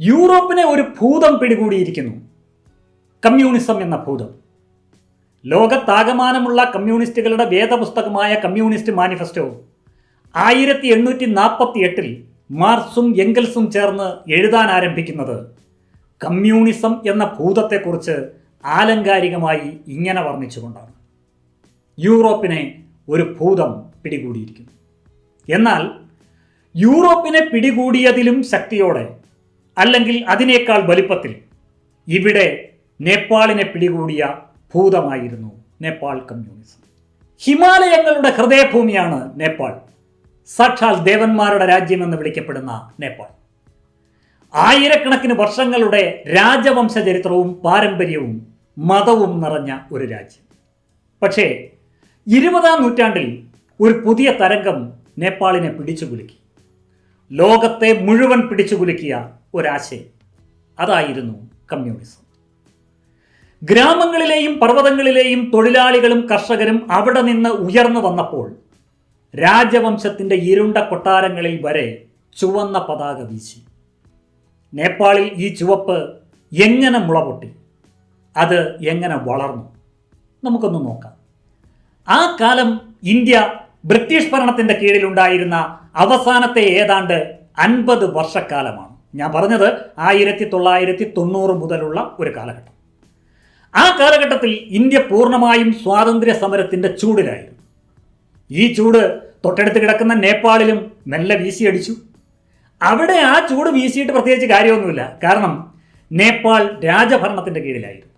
യൂറോപ്പിനെ ഒരു ഭൂതം പിടികൂടിയിരിക്കുന്നു. കമ്മ്യൂണിസം എന്ന ഭൂതം. ലോകത്താകമാനമുള്ള കമ്മ്യൂണിസ്റ്റുകളുടെ വേദപുസ്തകമായ കമ്മ്യൂണിസ്റ്റ് മാനിഫെസ്റ്റോ ആയിരത്തി എണ്ണൂറ്റി നാൽപ്പത്തി എട്ടിൽ മാർസും എംഗൽസും ചേർന്ന് എഴുതാൻ ആരംഭിക്കുന്നത് കമ്മ്യൂണിസം എന്ന ഭൂതത്തെക്കുറിച്ച് ആലങ്കാരികമായി ഇങ്ങനെ വർണിച്ചുകൊണ്ടാണ്. യൂറോപ്പിനെ ഒരു ഭൂതം പിടികൂടിയിരിക്കുന്നു. എന്നാൽ യൂറോപ്പിനെ പിടികൂടിയതിലും ശക്തിയോടെ അല്ലെങ്കിൽ അതിനേക്കാൾ വലിപ്പത്തിൽ. ഇവിടെ നേപ്പാളിനെ പിടികൂടിയ ഭൂതമായിരുന്നു നേപ്പാൾ കമ്മ്യൂണിസം. ഹിമാലയങ്ങളുടെ ഹൃദയഭൂമിയാണ് നേപ്പാൾ. സാക്ഷാൽ ദേവന്മാരുടെ രാജ്യമെന്ന് വിളിക്കപ്പെടുന്ന നേപ്പാൾ. ആയിരക്കണക്കിന് വർഷങ്ങളുടെ രാജവംശ ചരിത്രവും പാരമ്പര്യവും മതവും നിറഞ്ഞ ഒരു രാജ്യം. പക്ഷേ ഇരുപതാം നൂറ്റാണ്ടിൽ ഒരു പുതിയ തരംഗം നേപ്പാളിനെ പിടിച്ചുകുലുക്കി. ലോകത്തെ മുഴുവൻ പിടിച്ചുകുലുക്കിയ ഒരാശയം. അതായിരുന്നു കമ്മ്യൂണിസം. ഗ്രാമങ്ങളിലെയും പർവതങ്ങളിലെയും തൊഴിലാളികളും കർഷകരും അവിടെ നിന്ന് ഉയർന്നു വന്നപ്പോൾ രാജവംശത്തിന്റെ ഇരുണ്ട കൊട്ടാരങ്ങളിൽ വരെ ചുവന്ന പതാക വീശി. നേപ്പാളിൽ ഈ ചുവപ്പ് എങ്ങനെ മുളപൊട്ടി? അത് എങ്ങനെ വളർന്നു? നമുക്കൊന്ന് നോക്കാം. ആ കാലം ഇന്ത്യ ബ്രിട്ടീഷ് ഭരണത്തിന്റെ കീഴിലുണ്ടായിരുന്ന അവസാനത്തെ ഏതാണ്ട് അൻപത് വർഷക്കാലമാണ്. ഞാൻ പറഞ്ഞത് ആയിരത്തി തൊള്ളായിരത്തി തൊണ്ണൂറ് മുതലുള്ള ഒരു കാലഘട്ടം. ആ കാലഘട്ടത്തിൽ ഇന്ത്യ പൂർണമായും സ്വാതന്ത്ര്യ സമരത്തിന്റെ ചൂടിലായിരുന്നു. ഈ ചൂട് തൊട്ടടുത്ത് കിടക്കുന്ന നേപ്പാളിലും മെല്ലെ വീശിയടിച്ചു. അവിടെ ആ ചൂട് വീശിയിട്ട് പ്രത്യേകിച്ച് കാര്യമൊന്നുമില്ല. കാരണം നേപ്പാൾ രാജഭരണത്തിന്റെ കീഴിലായിരുന്നു.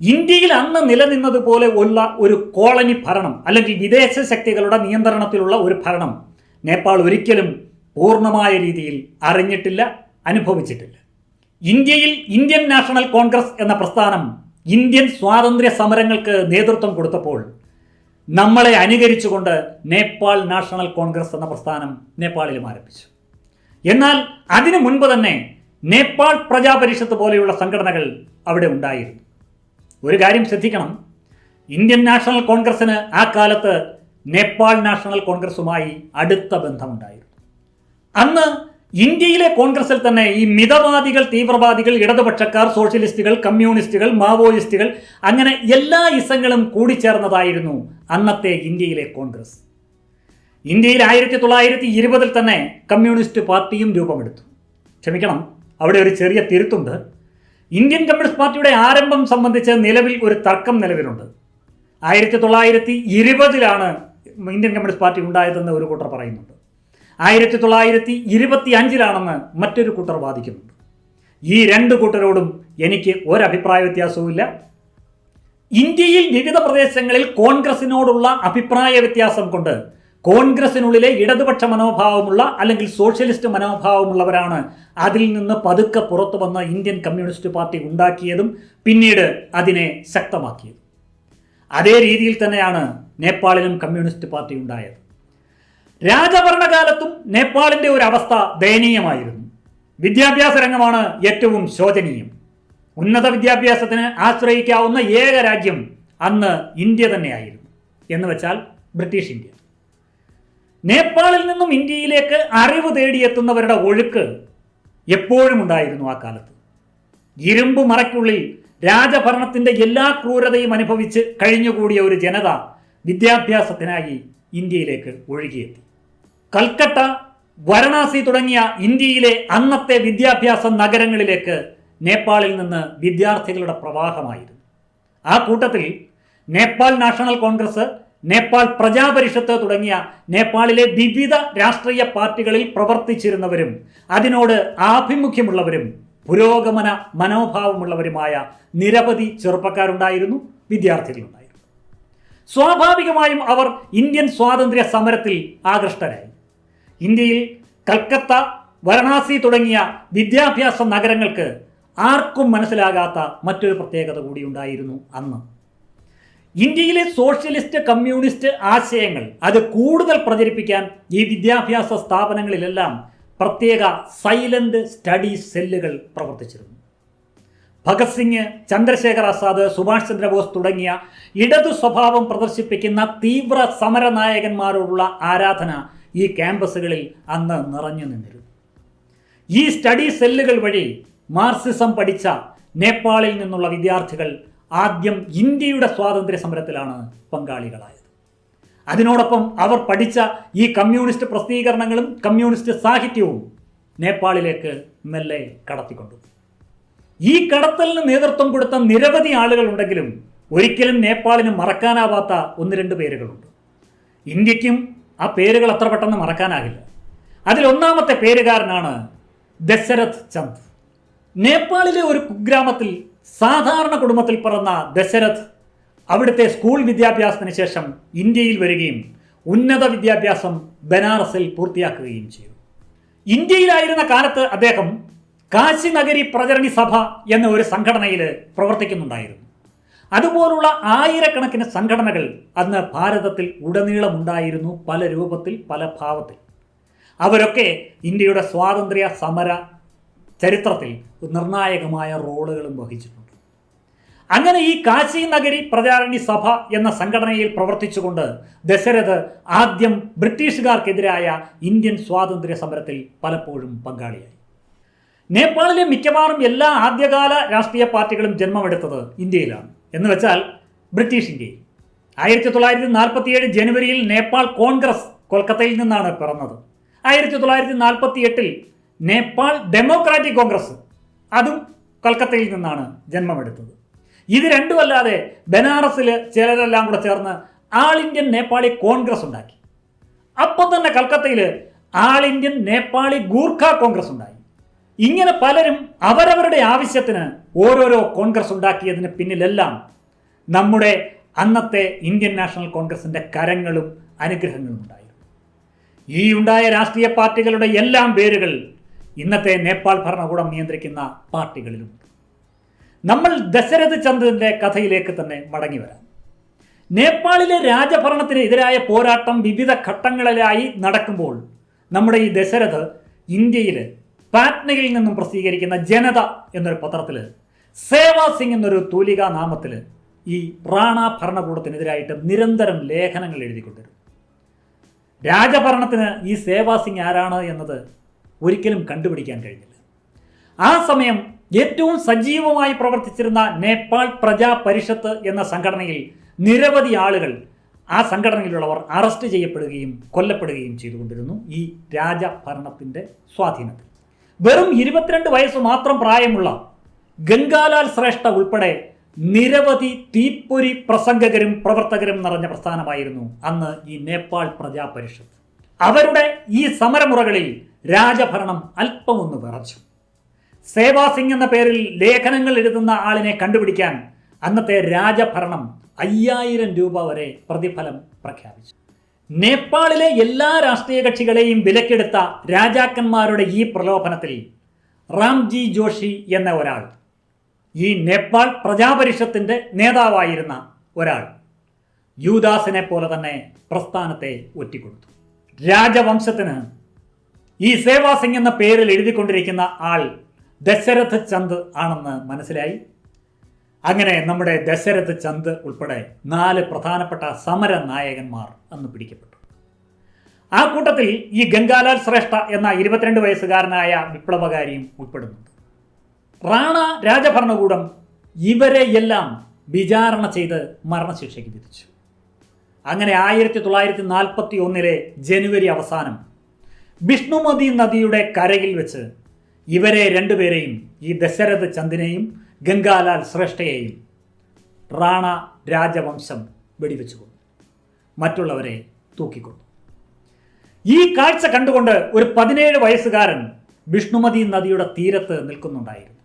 ഇന്ത്യയിൽ അന്ന് നിലനിന്നതുപോലെ ഉള്ള ഒരു കോളനി ഭരണം അല്ലെങ്കിൽ വിദേശ ശക്തികളുടെ നിയന്ത്രണത്തിലുള്ള ഒരു ഭരണം നേപ്പാൾ ഒരിക്കലും പൂർണമായ രീതിയിൽ അറിഞ്ഞിട്ടില്ല അനുഭവിച്ചിട്ടില്ല. ഇന്ത്യയിൽ ഇന്ത്യൻ നാഷണൽ കോൺഗ്രസ് എന്ന പ്രസ്ഥാനം ഇന്ത്യൻ സ്വാതന്ത്ര്യ സമരങ്ങൾക്ക് നേതൃത്വം കൊടുത്തപ്പോൾ നമ്മളെ അനുകരിച്ചുകൊണ്ട് നേപ്പാൾ നാഷണൽ കോൺഗ്രസ് എന്ന പ്രസ്ഥാനം നേപ്പാളിലും ആരംഭിച്ചു. എന്നാൽ അതിനു മുൻപ് തന്നെ നേപ്പാൾ പ്രജാപരിഷത്ത് പോലെയുള്ള സംഘടനകൾ അവിടെ ഉണ്ടായിരുന്നു. ഒരു കാര്യം ശ്രദ്ധിക്കണം. ഇന്ത്യൻ നാഷണൽ കോൺഗ്രസിന് ആ കാലത്ത് നേപ്പാൾ നാഷണൽ കോൺഗ്രസുമായി അടുത്ത ബന്ധമുണ്ടായിരുന്നു. അന്ന് ഇന്ത്യയിലെ കോൺഗ്രസിൽ തന്നെ ഈ മിതവാദികൾ തീവ്രവാദികൾ ഇടതുപക്ഷക്കാർ സോഷ്യലിസ്റ്റുകൾ കമ്മ്യൂണിസ്റ്റുകൾ മാവോയിസ്റ്റുകൾ അങ്ങനെ എല്ലാ ഇസങ്ങളും കൂടിച്ചേർന്നതായിരുന്നു അന്നത്തെ ഇന്ത്യയിലെ കോൺഗ്രസ്. ഇന്ത്യയിൽ ആയിരത്തി തൊള്ളായിരത്തി ഇരുപതിൽ തന്നെ കമ്മ്യൂണിസ്റ്റ് പാർട്ടിയും രൂപമെടുത്തു. ക്ഷമിക്കണം അവിടെ ഒരു ചെറിയ തിരുത്തുണ്ട്. ഇന്ത്യൻ കമ്മ്യൂണിസ്റ്റ് പാർട്ടിയുടെ ആരംഭം സംബന്ധിച്ച് നിലവിൽ ഒരു തർക്കം നിലവിലുണ്ട്. ആയിരത്തി തൊള്ളായിരത്തി ഇരുപതിലാണ് ഇന്ത്യൻ കമ്മ്യൂണിസ്റ്റ് പാർട്ടി ഉണ്ടായതെന്ന് ഒരു കൂട്ടർ പറയുന്നുണ്ട്. ആയിരത്തി തൊള്ളായിരത്തി ഇരുപത്തി അഞ്ചിലാണെന്ന് മറ്റൊരു കൂട്ടർ വാദിക്കുന്നുണ്ട്. ഈ രണ്ട് കൂട്ടരോടും എനിക്ക് ഒരഭിപ്രായ വ്യത്യാസവുമില്ല. ഇന്ത്യയിൽ വിവിധ പ്രദേശങ്ങളിൽ കോൺഗ്രസിനോടുള്ള അഭിപ്രായ വ്യത്യാസം കൊണ്ട് കോൺഗ്രസിനുള്ളിലെ ഇടതുപക്ഷ മനോഭാവമുള്ള അല്ലെങ്കിൽ സോഷ്യലിസ്റ്റ് മനോഭാവമുള്ളവരാണ് അതിൽ നിന്ന് പതുക്കെ പുറത്തു വന്ന ഇന്ത്യൻ കമ്മ്യൂണിസ്റ്റ് പാർട്ടി ഉണ്ടാക്കിയതും പിന്നീട് അതിനെ ശക്തമാക്കിയതും. അതേ രീതിയിൽ തന്നെയാണ് നേപ്പാളിലും കമ്മ്യൂണിസ്റ്റ് പാർട്ടി ഉണ്ടായത്. രാജഭരണകാലത്തും നേപ്പാളിന്റെ ഒരു അവസ്ഥ ദയനീയമായിരുന്നു. വിദ്യാഭ്യാസ രംഗമാണ് ഏറ്റവും ശോചനീയം. ഉന്നത വിദ്യാഭ്യാസത്തിന് ആശ്രയിക്കാവുന്ന ഏക രാജ്യം അന്ന് ഇന്ത്യ തന്നെയായിരുന്നു. എന്ന് വെച്ചാൽ ബ്രിട്ടീഷ് ഇന്ത്യ. നേപ്പാളിൽ നിന്നും ഇന്ത്യയിലേക്ക് അറിവ് തേടിയെത്തുന്നവരുടെ ഒഴുക്ക് എപ്പോഴും ഉണ്ടായിരുന്നു ആ കാലത്ത്. ഇരുമ്പ് മറയ്ക്കുള്ളിൽ രാജഭരണത്തിന്റെ എല്ലാ ക്രൂരതയും അനുഭവിച്ച് കഴിഞ്ഞുകൂടിയ ഒരു ജനത വിദ്യാഭ്യാസത്തിനായി ഇന്ത്യയിലേക്ക് ഒഴുകിയെത്തി. കൽക്കട്ട വാരണാസി തുടങ്ങിയ ഇന്ത്യയിലെ അന്നത്തെ വിദ്യാഭ്യാസ നഗരങ്ങളിലേക്ക് നേപ്പാളിൽ നിന്ന് വിദ്യാർത്ഥികളുടെ പ്രവാഹമായിരുന്നു. ആ കൂട്ടത്തിൽ നേപ്പാൾ നാഷണൽ കോൺഗ്രസ് നേപ്പാൾ പ്രജാപരിഷത്ത് തുടങ്ങിയ നേപ്പാളിലെ വിവിധ രാഷ്ട്രീയ പാർട്ടികളിൽ പ്രവർത്തിച്ചിരുന്നവരും അതിനോട് ആഭിമുഖ്യമുള്ളവരും പുരോഗമന മനോഭാവമുള്ളവരുമായ നിരവധി ചെറുപ്പക്കാരുണ്ടായിരുന്നു വിദ്യാർത്ഥികളുണ്ടായിരുന്നു. സ്വാഭാവികമായും അവർ ഇന്ത്യൻ സ്വാതന്ത്ര്യ സമരത്തിൽ ആകൃഷ്ടരായി. ഇന്ത്യയിൽ കൽക്കത്ത വാരണാസി തുടങ്ങിയ വിദ്യാഭ്യാസ നഗരങ്ങൾക്ക് ആർക്കും മനസ്സിലാകാത്ത മറ്റൊരു പ്രത്യേകത കൂടി ഉണ്ടായിരുന്നു അന്ന്. ഇന്ത്യയിലെ സോഷ്യലിസ്റ്റ് കമ്മ്യൂണിസ്റ്റ് ആശയങ്ങൾ അത് കൂടുതൽ പ്രചരിപ്പിക്കാൻ ഈ വിദ്യാഭ്യാസ സ്ഥാപനങ്ങളിലെല്ലാം പ്രത്യേക സൈലന്റ് സ്റ്റഡി സെല്ലുകൾ പ്രവർത്തിച്ചിരുന്നു. ഭഗത് സിംഗ് ചന്ദ്രശേഖർ ആസാദ് സുഭാഷ് ചന്ദ്രബോസ് തുടങ്ങിയ ഇടതു സ്വഭാവം പ്രദർശിപ്പിക്കുന്ന തീവ്ര സമരനായകന്മാരോടുള്ള ആരാധന ഈ ക്യാമ്പസുകളിൽ അന്ന് നിറഞ്ഞു നിന്നിരുന്നു. ഈ സ്റ്റഡി സെല്ലുകൾ വഴി മാർസിസം പഠിച്ച നേപ്പാളിൽ നിന്നുള്ള വിദ്യാർത്ഥികൾ ആദ്യം ഇന്ത്യയുടെ സ്വാതന്ത്ര്യ സമരത്തിലാണ് പങ്കാളികളായത്. അതിനോടൊപ്പം അവർ പഠിച്ച ഈ കമ്മ്യൂണിസ്റ്റ് പ്രസിദ്ധീകരണങ്ങളും കമ്മ്യൂണിസ്റ്റ് സാഹിത്യവും നേപ്പാളിലേക്ക് മെല്ലെ കടത്തിക്കൊണ്ടു. ഈ കടത്തലിന് നേതൃത്വം കൊടുത്ത നിരവധി ആളുകളുണ്ടെങ്കിലും ഒരിക്കലും നേപ്പാളിന് മറക്കാനാവാത്ത ഒന്ന് രണ്ട് പേരുകളുണ്ട്. ഇന്ത്യക്കും ആ പേരുകൾ അത്ര പെട്ടെന്ന് മറക്കാനാകില്ല. അതിലൊന്നാമത്തെ പേരുകാരനാണ് ദശരഥ് ചന്ദ്. നേപ്പാളിലെ ഒരു കുഗ്രാമത്തിൽ സാധാരണ കുടുംബത്തിൽ പിറന്ന ദശരഥ് അവിടുത്തെ സ്കൂൾ വിദ്യാഭ്യാസത്തിന് ശേഷം ഇന്ത്യയിൽ വരികയും ഉന്നത വിദ്യാഭ്യാസം ബനാറസിൽ പൂർത്തിയാക്കുകയും ചെയ്തു. ഇന്ത്യയിലായിരുന്ന കാലത്ത് അദ്ദേഹം കാശി നഗരി പ്രചരണി സഭ എന്ന ഒരു സംഘടനയിൽ പ്രവർത്തിക്കുന്നുണ്ടായിരുന്നു. അതുപോലുള്ള ആയിരക്കണക്കിന് സംഘടനകൾ അന്ന് ഭാരതത്തിൽ ഉടനീളമുണ്ടായിരുന്നു പല രൂപത്തിൽ പല ഭാവത്തിൽ. അവരൊക്കെ ഇന്ത്യയുടെ സ്വാതന്ത്ര്യ സമര ചരിത്രത്തിൽ നിർണായകമായ റോളുകളും വഹിച്ചിട്ടുണ്ട്. അങ്ങനെ ഈ കാശി നഗരി പ്രചാരണി സഭ എന്ന സംഘടനയിൽ പ്രവർത്തിച്ചുകൊണ്ട് ദശരഥ് ആദ്യം ബ്രിട്ടീഷുകാർക്കെതിരായ ഇന്ത്യൻ സ്വാതന്ത്ര്യ സമരത്തിൽ പലപ്പോഴും പങ്കാളിയായി. നേപ്പാളിലെ മിക്കവാറും എല്ലാ ആദ്യകാല രാഷ്ട്രീയ പാർട്ടികളും ജന്മമെടുത്തത് ഇന്ത്യയിലാണ്. എന്ന് വെച്ചാൽ ബ്രിട്ടീഷ് ഇന്ത്യയിൽ ആയിരത്തി തൊള്ളായിരത്തി നാൽപ്പത്തിയേഴ് ജനുവരിയിൽ നേപ്പാൾ കോൺഗ്രസ് കൊൽക്കത്തയിൽ നിന്നാണ് പിറന്നത്. ആയിരത്തി തൊള്ളായിരത്തി നാൽപ്പത്തി എട്ടിൽ നേപ്പാൾ ഡെമോക്രാറ്റിക് കോൺഗ്രസ് അതും കൊൽക്കത്തയിൽ നിന്നാണ് ജന്മമെടുത്തത്. ഇത് രണ്ടുമല്ലാതെ ബനാറസിൽ ചിലരെല്ലാം കൂടെ ചേർന്ന് ആൾ ഇന്ത്യൻ നേപ്പാളി കോൺഗ്രസ് ഉണ്ടാക്കി. അപ്പം തന്നെ കൽക്കത്തയിൽ all Indian Nepali Gurkha Congress ഉണ്ടായി. ഇങ്ങനെ പലരും അവരവരുടെ ആവശ്യത്തിന് ഓരോരോ കോൺഗ്രസ് ഉണ്ടാക്കിയതിന് പിന്നിലെല്ലാം നമ്മുടെ അന്നത്തെ ഇന്ത്യൻ നാഷണൽ കോൺഗ്രസിന്റെ കരങ്ങളും അനുഗ്രഹങ്ങളും ഉണ്ടായിരുന്നു. ഈ ഉണ്ടായ രാഷ്ട്രീയ പാർട്ടികളുടെ എല്ലാം പേരുകൾ ഇന്നത്തെ നേപ്പാൾ ഭരണകൂടം നിയന്ത്രിക്കുന്ന പാർട്ടികളിലുണ്ട് നമ്മൾ ദശരഥ് ചന്ദ്രന്റെ കഥയിലേക്ക് തന്നെ മടങ്ങി വരാം. നേപ്പാളിലെ രാജഭരണത്തിനെതിരായ പോരാട്ടം വിവിധ ഘട്ടങ്ങളിലായി നടക്കുമ്പോൾ നമ്മുടെ ഈ ദശരഥ് ഇന്ത്യയിൽ പാറ്റ്നയിൽ നിന്നും പ്രസിദ്ധീകരിക്കുന്ന ജനത എന്നൊരു പത്രത്തിൽ സേവാ സിംഗ് എന്നൊരു തൂലികാ നാമത്തിൽ ഈ റാണ ഭരണകൂടത്തിനെതിരായിട്ട് നിരന്തരം ലേഖനങ്ങൾ എഴുതിക്കൊണ്ടിരുന്നു. രാജഭരണത്തിന് ഈ സേവാ സിംഗ് ആരാണ് എന്നത് ഒരിക്കലും കണ്ടുപിടിക്കാൻ കഴിഞ്ഞില്ല. ആ സമയം ഏറ്റവും സജീവമായി പ്രവർത്തിച്ചിരുന്ന നേപ്പാൾ പ്രജാ പരിഷത്ത് എന്ന സംഘടനയിൽ നിരവധി ആളുകൾ ആ സംഘടനയിലുള്ളവർ അറസ്റ്റ് ചെയ്യപ്പെടുകയും കൊല്ലപ്പെടുകയും ചെയ്തുകൊണ്ടിരുന്നു ഈ രാജഭരണത്തിന്റെ സ്വാധീനത്തിൽ. വെറും ഇരുപത്തിരണ്ട് വയസ്സ് മാത്രം പ്രായമുള്ള ഗംഗാലാൽ ശ്രേഷ്ഠ ഉൾപ്പെടെ നിരവധി തീപ്പൊരി പ്രസംഗകരും പ്രവർത്തകരും നിറഞ്ഞ പ്രസ്ഥാനമായിരുന്നു അന്ന് ഈ നേപ്പാൾ പ്രജാപരിഷത്ത്. അവരുടെ ഈ സമരമുറകളിൽ രാജഭരണം അല്പമൊന്ന് വിറച്ചു. സേവാ സിംഗ് എന്ന പേരിൽ ലേഖനങ്ങൾ എഴുതുന്ന ആളിനെ കണ്ടുപിടിക്കാൻ അന്നത്തെ രാജഭരണം അയ്യായിരം രൂപ വരെ പ്രതിഫലം പ്രഖ്യാപിച്ചു. നേപ്പാളിലെ എല്ലാ രാഷ്ട്രീയ കക്ഷികളെയും വിലക്കെടുത്ത രാജാക്കന്മാരുടെ ഈ പ്രലോഭനത്തിൽ റാംജി ജോഷി എന്ന ഒരാൾ ഈ നേപ്പാൾ പ്രജാപരിഷത്തിന്റെ നേതാവായിരുന്ന ഒരാൾ യൂദാസിനെ പോലെ തന്നെ പ്രസ്ഥാനത്തെ ഒറ്റിക്കൊടുത്തു. രാജവംശത്തിന് ഈ സേവാസിംഗ് എന്ന പേരിൽ എഴുതിക്കൊണ്ടിരിക്കുന്ന ആൾ ദശരഥ ചന്ദ് ആണെന്ന് മനസ്സിലായി. അങ്ങനെ നമ്മുടെ ദശരഥ ചന്ദ് ഉൾപ്പെടെ നാല് പ്രധാനപ്പെട്ട സമര നായകന്മാർ അന്ന് പിടിക്കപ്പെട്ടു. ആ കൂട്ടത്തിൽ ഈ ഗംഗാലാൽ ശ്രേഷ്ഠ എന്ന ഇരുപത്തിരണ്ട് വയസ്സുകാരനായ വിപ്ലവകാരിയും ഉൾപ്പെടുന്നുണ്ട്. റാണ രാജഭരണകൂടം ഇവരെ എല്ലാം വിചാരണ ചെയ്ത് മരണശിക്ഷയ്ക്ക് വിധിച്ചു. അങ്ങനെ ആയിരത്തി തൊള്ളായിരത്തി നാൽപ്പത്തി ഒന്നിലെ ജനുവരി അവസാനം വിഷ്ണുമതി നദിയുടെ കരയിൽ വെച്ച് ഇവരെ രണ്ടുപേരെയും ഈ ദശരഥ ചന്ദിനെയും ഗംഗാലാൽ ശ്രേഷ്ഠയെയും റാണ രാജവംശം വെടിവെച്ചു കൊന്നു മറ്റുള്ളവരെ തൂക്കിക്കൊന്നു. ഈ കാഴ്ച കണ്ടുകൊണ്ട് ഒരു പതിനേഴ് വയസ്സുകാരൻ വിഷ്ണുമതി നദിയുടെ തീരത്ത് നിൽക്കുന്നുണ്ടായിരുന്നു.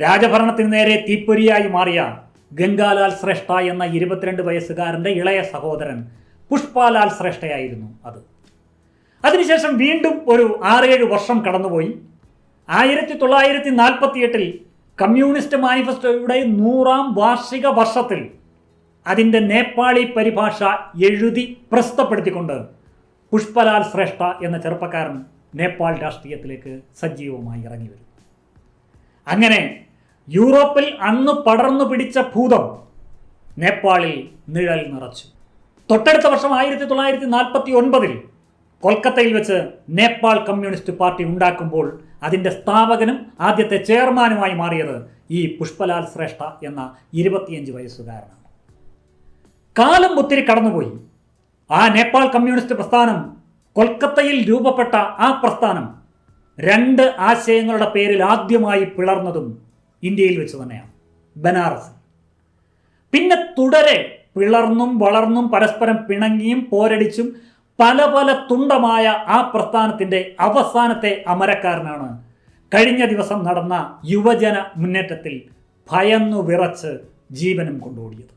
രാജഭരണത്തിന് നേരെ തീപ്പൊരിയായി മാറിയ ഗംഗാലാൽ ശ്രേഷ്ഠ എന്ന ഇരുപത്തിരണ്ട് വയസ്സുകാരന്റെ ഇളയ സഹോദരൻ പുഷ്പാലാൽ ശ്രേഷ്ഠയായിരുന്നു അത്. അതിനുശേഷം വീണ്ടും ഒരു ആറേഴ് വർഷം കടന്നുപോയി. ആയിരത്തി തൊള്ളായിരത്തി നാൽപ്പത്തി എട്ടിൽ കമ്മ്യൂണിസ്റ്റ് മാനിഫെസ്റ്റോയുടെ നൂറാം വാർഷിക വർഷത്തിൽ അതിന്റെ നേപ്പാളി പരിഭാഷ എഴുതി പ്രസ്തപ്പെടുത്തിക്കൊണ്ട് പുഷ്പലാൽ ശ്രേഷ്ഠ എന്ന ചെറുപ്പക്കാരൻ നേപ്പാൾ രാഷ്ട്രീയത്തിലേക്ക് സജീവമായി ഇറങ്ങി വരും. അങ്ങനെ യൂറോപ്പിൽ അന്ന് പടർന്നു പിടിച്ച ഭൂതം നേപ്പാളിൽ നിഴൽ നിറച്ചു. തൊട്ടടുത്ത വർഷം ആയിരത്തി തൊള്ളായിരത്തി നാൽപ്പത്തി ഒൻപതിൽ കൊൽക്കത്തയിൽ വെച്ച് നേപ്പാൾ കമ്മ്യൂണിസ്റ്റ് പാർട്ടി ഉണ്ടാക്കുമ്പോൾ അതിന്റെ സ്ഥാപകനും ആദ്യത്തെ ചെയർമാനുമായി മാറിയത് ഈ പുഷ്പലാൽ ശ്രേഷ്ഠ എന്ന ഇരുപത്തിയഞ്ച് വയസ്സുകാരനാണ്. കാലം ഒത്തിരി കടന്നുപോയി. ആ നേപ്പാൾ കമ്മ്യൂണിസ്റ്റ് പ്രസ്ഥാനം കൊൽക്കത്തയിൽ രൂപപ്പെട്ട ആ പ്രസ്ഥാനം രണ്ട് ആശയങ്ങളുടെ പേരിൽ ആദ്യമായി പിളർന്നതും ഇന്ത്യയിൽ വെച്ച് തന്നെയാണ് ബനാറസ് പിന്നെ തുടരെ പിളർന്നും വളർന്നും പരസ്പരം പിണങ്ങിയും പോരടിച്ചും പല പല തുണ്ടമായ ആ പ്രസ്ഥാനത്തിന്റെ അവസാനത്തെ അമരക്കാരനാണ്. കഴിഞ്ഞ ദിവസം നടന്ന യുവജന മുന്നേറ്റത്തിൽ ഭയന്നു വിറച്ച് ജീവനും കൊണ്ടോടിയത്.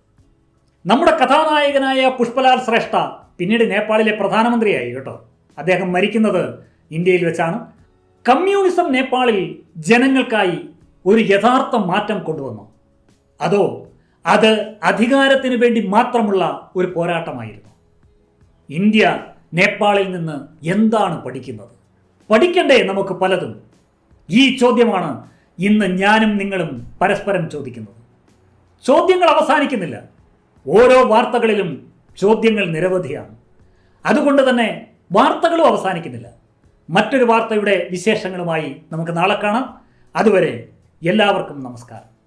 നമ്മുടെ കഥാനായകനായ പുഷ്പലാൽ ശ്രേഷ്ഠ പിന്നീട് നേപ്പാളിലെ പ്രധാനമന്ത്രിയായി കേട്ടോ. അദ്ദേഹം മരിക്കുന്നത് ഇന്ത്യയിൽ വെച്ചാണ്. കമ്മ്യൂണിസം നേപ്പാളിൽ ജനങ്ങൾക്കായി ഒരു യഥാർത്ഥ മാറ്റം കൊണ്ടുവന്നു. അതോ അത് അധികാരത്തിന് വേണ്ടി മാത്രമുള്ള ഒരു പോരാട്ടമായിരുന്നു. ഇന്ത്യ നേപ്പാളിൽ നിന്ന് എന്താണ് പഠിക്കുന്നത്? പഠിക്കണ്ടേ നമുക്ക് പലതും. ഈ ചോദ്യമാണ് ഇന്ന് ഞാനും നിങ്ങളും പരസ്പരം ചോദിക്കുന്നത്. ചോദ്യങ്ങൾ അവസാനിക്കുന്നില്ല. ഓരോ വാർത്തകളിലും ചോദ്യങ്ങൾ നിരവധിയാണ്. അതുകൊണ്ട് തന്നെ വാർത്തകളും അവസാനിക്കുന്നില്ല. മറ്റൊരു വാർത്തയുടെ വിശേഷങ്ങളുമായി നമുക്ക് നാളെ കാണാം. അതുവരെ എല്ലാവർക്കും നമസ്കാരം.